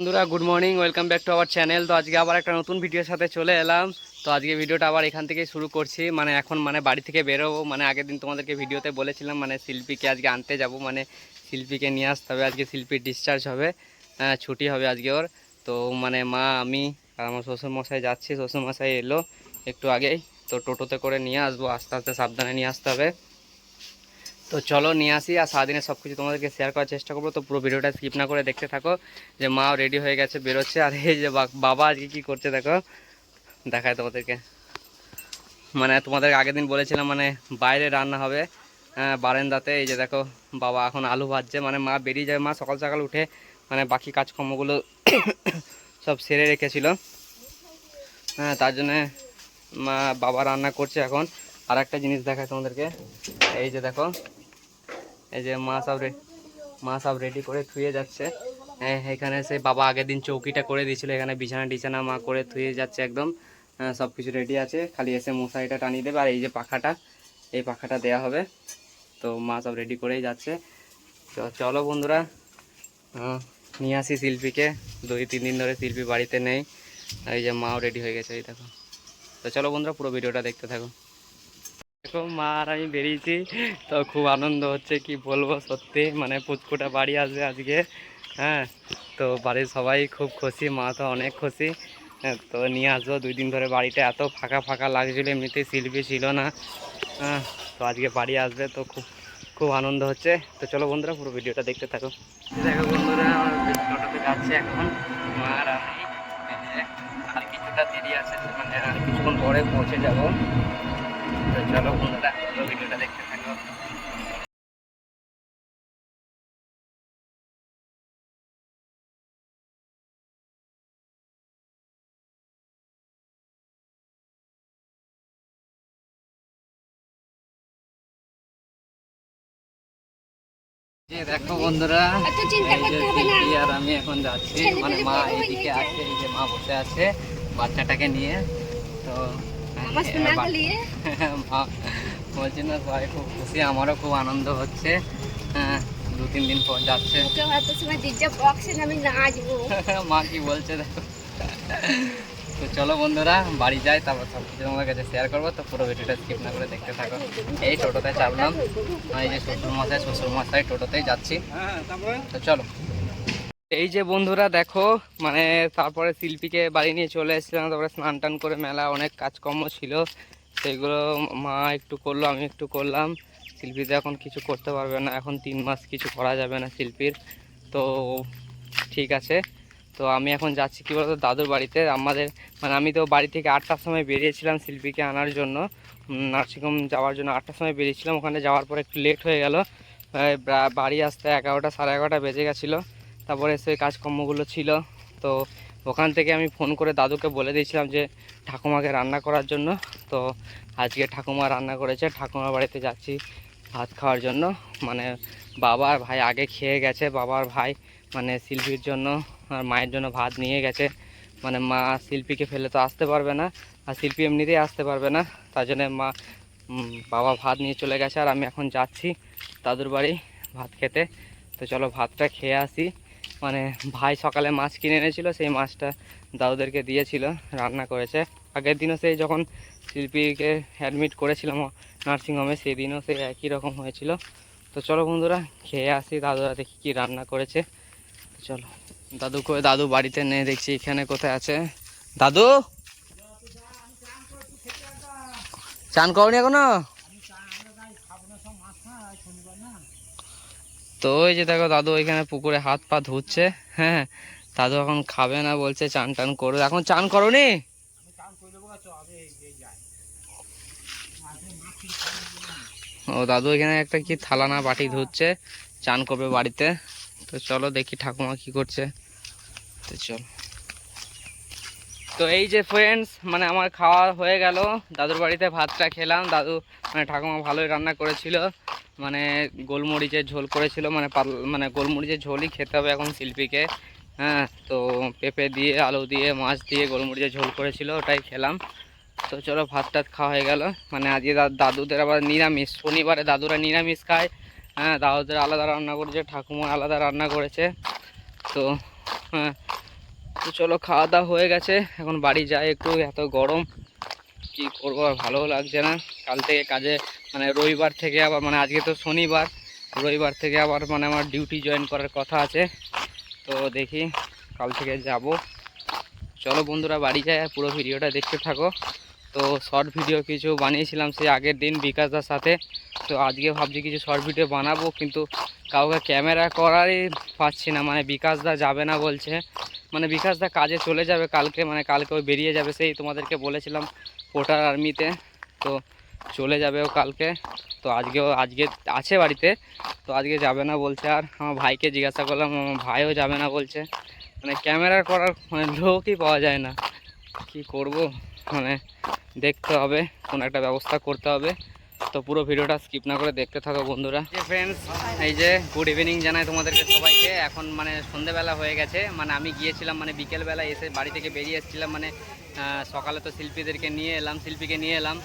বন্ধুরা good morning welcome back to our channel তো আজকে আবার একটা নতুন ভিডিওর সাথে চলে এলাম। তো আজকে ভিডিওটা আবার এখান থেকেই শুরু করছি। মানে এখন মানে বাড়ি থেকে বেরোবো। মানে আগের দিন তোমাদেরকে ভিডিওতে বলেছিলাম মানে শিল্পীকে আজকে আনতে যাব। মানে শিল্পীকে নিয়ে আসতে হবে। আজকে শিল্পীর ডিসচার্জ হবে। আহ, ছুটি হবে আজকে ওর। তো মানে মা আমি আর আমার শ্বশুরমশাই যাচ্ছি। শ্বশুরমশাই এলো একটু আগেই। তো টোটোতে করে নিয়ে আসব। আস্তে আস্তে সাবধানে নিয়ে আসতে হবে। তো চলো নিয়ে আসি আর সারাদিনে সব কিছু তোমাদেরকে শেয়ার করার চেষ্টা করব। তো পুরো ভিডিওটা স্কিপ না করে দেখতে থাকো যে মাও রেডি হয়ে গেছে বেরোচ্ছে। আর এই যে বাবা আজকে কী করছে দেখো? দেখায় তোমাদেরকে। মানে তোমাদের আগের দিন বলেছিলাম মানে বাইরে রান্না হবে আহ, বারান্দাতে। এই যে দেখো বাবা এখন আলু ভাজছে। মানে মা বেরিয়ে যায় মা সকাল সকাল উঠে মানে বাকি কাজকর্মগুলো সব সেরে রেখেছিল। হ্যাঁ তার জন্যে মা বাবা রান্না করছে এখন। আর একটা জিনিস দেখায় তোমাদেরকে। এই যে দেখো এই যে মা সব মা সব রেডি করে থুয়ে যাচ্ছে। এখানে সে বাবা আগের দিন চৌকিটা করে দিয়েছিল, এখানে বিছানা টিছানা মা করে থুয়ে যাচ্ছে একদম। সব কিছু রেডি আছে। খালি এসে মশারিটা টানিয়ে দেবে, আর এই যে পাখাটা, এই পাখাটা দেয়া হবে। তো মা সব রেডি করেই যাচ্ছে। তো চলো বন্ধুরা নিয়ে আসি শিল্পীকে। দুই, তিন দিন ধরে শিল্পী বাড়িতে নেই। এই যে মাও রেডি হয়ে গেছে, এই দেখো। তো চলো বন্ধুরা, পুরো ভিডিওটা দেখতে থাকো। দেখো মা আর আমি বেরিয়েছি। তো খুব আনন্দ হচ্ছে কি বলব সত্যি মানে পুচকুটা বাড়ি আসবে আজকে হ্যাঁ? তো বাড়ির সবাই খুব খুশি মা তো অনেক খুশি। হ্যাঁ, তো নিয়ে আসব দুই দিন ধরে বাড়িটা এত ফাঁকা ফাঁকা লাগছিল এমনিতেই শিল্পী ছিল না। হ্যাঁ তো আজকে বাড়ি আসবে তো খুব খুব আনন্দ হচ্ছে। তো চলো বন্ধুরা পুরো ভিডিওটা দেখতে থাকো। দেখো বন্ধুরা আমার যাচ্ছে এখন। মা আর আমি আর কিছুটা দেরি আছে মানে কিছুক্ষণ পরে পৌঁছে যাব। তো চলো বন্ধুরা পুরো ভিডিওটা দেখতে থাকো। দেখো বন্ধুরা এই আর আমি এখন যাচ্ছি। মানে মা যায়। আছে এই যে মা বসে আছে বাচ্চাটাকে নিয়ে। তো মা বলছি না সবাই খুব খুশি আমারও খুব আনন্দ হচ্ছে। হ্যাঁ দু তিন দিন পর যাচ্ছে। মা কি বলছে দেখো। তো চলো বন্ধুরা বাড়ি যাই তারপর সব কিছু তোমাদের কাছে শেয়ার করব। তো পুরো ভিডিওটা স্কিপ না করে দেখতে থাকো। এই টোটোতে চাপলাম। এই যে শ্বশুর মশাই শ্বশুর মশাই টোটোতেই যাচ্ছি তো চলো। এই যে বন্ধুরা দেখো মানে তারপরে শিল্পীকে বাড়ি নিয়ে চলে এসেছিলাম, তারপরে স্নান টান করে মেলা অনেক কাজকর্ম ছিল। সেগুলো মা একটু করল, আমি একটু করলাম। শিল্পী তো এখন কিছু করতে পারবে না, এখন তিন মাস কিছু করা যাবে না শিল্পীর। তো ঠিক আছে। তো আমি এখন যাচ্ছি, কী বলতো, দাদুর বাড়িতে। আমাদের মানে আমি তো বাড়ি থেকে আটটার সময় বেরিয়েছিলাম শিল্পীকে আনার জন্য। নার্সিংহোম যাওয়ার জন্য আটটার সময় বেরিয়েছিলাম। ওখানে যাওয়ার পরে একটু লেট হয়ে গেল। বাড়ি আসতে এগারোটা, সাড়ে এগারোটা বেজে গেছিল। তারপরে সেই কাজকর্মগুলো ছিল। তো ওখান থেকে আমি ফোন করে দাদুকে বলে দিয়েছিলাম যে, ঠাকুমাকে রান্না করার জন্য। তো আজকে ঠাকুমা রান্না করেছে, ঠাকুমার বাড়িতে যাচ্ছি ভাত খাওয়ার জন্য। মানে বাবা আর ভাই আগে খেয়ে গেছে, বাবার ভাই মানে শিল্পীর জন্য আর মায়ের জন্য ভাত নিয়ে গেছে। মানে মা শিল্পীকে ফেলে তো আসতে পারবে না, আর শিল্পী এমনিতেই আসতে পারবে না। তার জন্য মা বাবা ভাত নিয়ে চলে গেছে আর আমি এখন যাচ্ছি দাদুর বাড়ি ভাত খেতে। তো চলো ভাতটা খেয়ে আসি। মানে ভাই সকালে মাছ কিনে এনেছিল, সেই মাছটা দাদুদেরকে দিয়েছিল, রান্না করেছে। আগের দিনও সেই যখন শিল্পীকে অ্যাডমিট করেছিলাম নার্সিংহোমে, সেই দিনও সেই একই রকম হয়েছিল। তো চলো বন্ধুরা, খেয়ে আসি, দাদুরা দেখি কী রান্না করেছে। তো চলো, দাদু করে দাদু বাড়িতে নেই, দেখছি এখানে কোথায় আছে। দাদু! চান করনি এখনও? তো ওই যে দেখো দাদু ওইখানে পুকুরে হাত পা ধুচ্ছে হ্যাঁ দাদু এখন খাবে না, বলছে চান টান করো। এখন চান করো করনি? ও দাদু এখানে একটা কি থালা না বাটি ধুচ্ছে, চান করবে বাড়িতে। তো চলো দেখি ঠাকুমা কি করছে। তো চল। তো এই যে ফ্রেন্ডস মানে আমার খাওয়া হয়ে গেল। দাদুর বাড়িতে ভাতটা খেলাম। দাদু মানে ঠাকুমা ভালোই রান্না করেছিল। মানে গোলমরিচের ঝোল করেছিল। মানে মানে গোলমরিচের ঝোলই খেতে হবে এখন শিল্পীকে। হ্যাঁ তো পেঁপে দিয়ে, আলু দিয়ে, মাছ দিয়ে গোলমরিচের ঝোল করেছিল, ওটাই খেলাম। তো চলো ভাত টাত খাওয়া হয়ে গেল। মানে আজকে দাদুদের আবার নিরামিষ। শনিবারে দাদুরা নিরামিষ খায়। হ্যাঁ দাদুদের আলাদা রান্না করেছে, ঠাকুমা আলাদা রান্না করেছে। তো হ্যাঁ তো চলো খাওয়া দাওয়া হয়ে গেছে। এখন বাড়ি যাই একটু, এত গরম। কি করব, আর ভালো লাগছে না। কাল থেকে কাজে মানে রবিবার থেকে আবার মানে আজকে তো শনিবার। রবিবার থেকে আবার মানে আমার ডিউটি জয়েন করার কথা আছে। তো দেখি, কাল থেকে যাব। চলো বন্ধুরা, বাড়ি যাই আর পুরো ভিডিওটা দেখতে থাকো। তো শর্ট ভিডিও কিছু বানিয়েছিলাম সেই আগের দিন বিকাশদার সাথে। তো আজকে ভাবছি কিছু শর্ট ভিডিও বানাবো, কিন্তু কাউকে ক্যামেরা করারই পাচ্ছি না। মানে বিকাশদা যাবে না বলছে। মানে বিকাশদা কাজে চলে যাবে কালকে মানে কালকে ও বেরিয়ে যাবে, সেই তোমাদেরকে বলেছিলাম পোটার আর্মিতে। তো চলে যাবে ও কালকে। তো আজকেও আজকে আছে বাড়িতে, তো আজকে যাবে না বলছে। আর আমার ভাইকে জিজ্ঞাসা করলাম আমার ভাইও যাবে না বলছে। মানে ক্যামেরা করার মানে লোকই পাওয়া যায় না। কি করব? মানে দেখতে হবে, কোনো একটা ব্যবস্থা করতে হবে। তো পুরো ভিডিওটা স্কিপ না করে দেখতে থাকো বন্ধুরা। ফ্রেন্ডস এই যে গুড ইভিনিং জানাই তোমাদেরকে সবাইকে। এখন মানে সন্ধেবেলা হয়ে গেছে। মানে আমি গিয়েছিলাম মানে বিকেলবেলা এসে বাড়ি থেকে বেরিয়ে এসেছিলাম। মানে সকালে তো শিল্পীদেরকে নিয়ে এলাম, শিল্পীকে নিয়ে এলাম।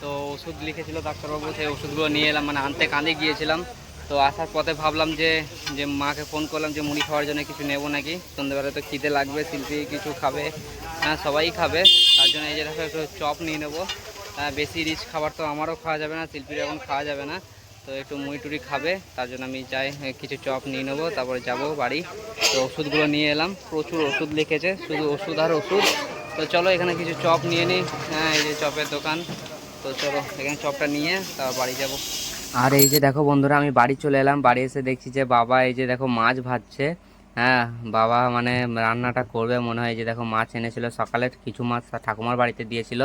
তো ওষুধ লিখেছিল ডাক্তারবাবু, সেই ওষুধগুলো নিয়ে এলাম। মানে আনতে কাঁদে গিয়েছিলাম। তো আসার পথে ভাবলাম যে যে মাকে ফোন করলাম যে, মুড়ি খাওয়ার জন্য কিছু নেব নাকি? সন্ধ্যেবেলা তো খিদে লাগবে, শিল্পী কিছু খাবে। হ্যাঁ সবাই খাবে। তার জন্য এই যে একটু চপ নিয়ে নেব। বেশি রিচ খাবার তো আমারও খাওয়া যাবে না শিল্পীর এখন খাওয়া যাবে না। তো একটু মুড়ি টুড়ি খাবে, তার জন্য আমি যাই কিছু চপ নিয়ে নেব, তারপরে যাব বাড়ি। তো ওষুধগুলো নিয়ে এলাম, প্রচুর ওষুধ লিখেছে, শুধু ওষুধ আর ওষুধ। তো চলো এখানে কিছু চপ নিয়ে নিই হ্যাঁ এই যে চপের দোকান। তো চলো এখানে চপটা নিয়ে তারপর বাড়ি যাব। আর এই যে দেখো বন্ধুরা, আমি বাড়ি চলে এলাম, বাড়ি এসে দেখছি যে বাবা এই যে দেখো মাছ ভাজছে। হ্যাঁ বাবা মানে রান্নাটা করবে, মনে হয় যে দেখো মাছ এনেছিল সকালে, কিছু মাছ ঠাকুমার বাড়িতে দিয়েছিল।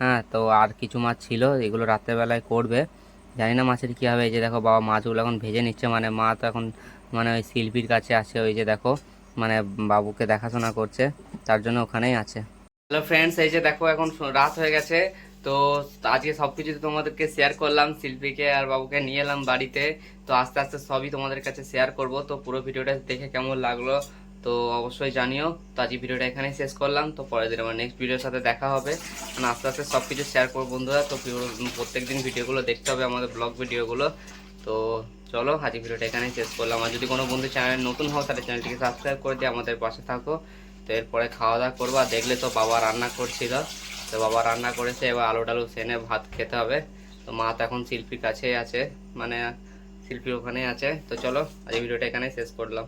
হ্যাঁ তো আর কিছু মাছ ছিল, এগুলো রাত্রেবেলায় করবে। জানি না মাছের কী হবে, এই যে দেখো বাবা মাছগুলো এখন ভেজে নিচ্ছে মানে মা তো এখন মানে ওই শিল্পীর কাছে আছে, ওই যে দেখো মানে বাবুকে দেখাশোনা করছে, তার জন্য ওখানেই আছে। হ্যালো ফ্রেন্ডস এই যে দেখো এখন রাত হয়ে গেছে, তো আজকে সব কিছু তোমাদেরকে শেয়ার করলাম, শিল্পীকে আর বাবুকে নিয়ে এলাম বাড়িতে, তো আস্তে আস্তে সবই তোমাদের কাছে শেয়ার করব, তো পুরো ভিডিওটা দেখে কেমন লাগল তো অবশ্যই জানিও। তো আজকে ভিডিওটা এখানেই শেষ করলাম। তো পরের দিন আমার নেক্সট ভিডিওর সাথে দেখা হবে। মানে আস্তে আস্তে সব কিছু শেয়ার করব বন্ধুরা। তো প্রত্যেক দিন ভিডিওগুলো দেখতে হবে আমাদের ব্লগ ভিডিওগুলো। তো চলো, আজকে ভিডিওটা এখানেই শেষ করলাম। আর যদি কোনো বন্ধু চ্যানেল নতুন হও, তাহলে চ্যানেলটিকে সাবস্ক্রাইব করে দিয়ে আমাদের পাশে থাকো। তো এরপরে খাওয়া দাওয়া করব। আর দেখলে তো বাবা রান্না করছিল। তো বাবা রান্না করেছে, এবার আলু টালু সেনে ভাত খেতে হবে। তো মা তো এখন শিল্পীর কাছেই আছে। মানে শিল্পীর ওখানেই আছে। তো চলো আজ ভিডিওটা এখানেই শেষ করলাম।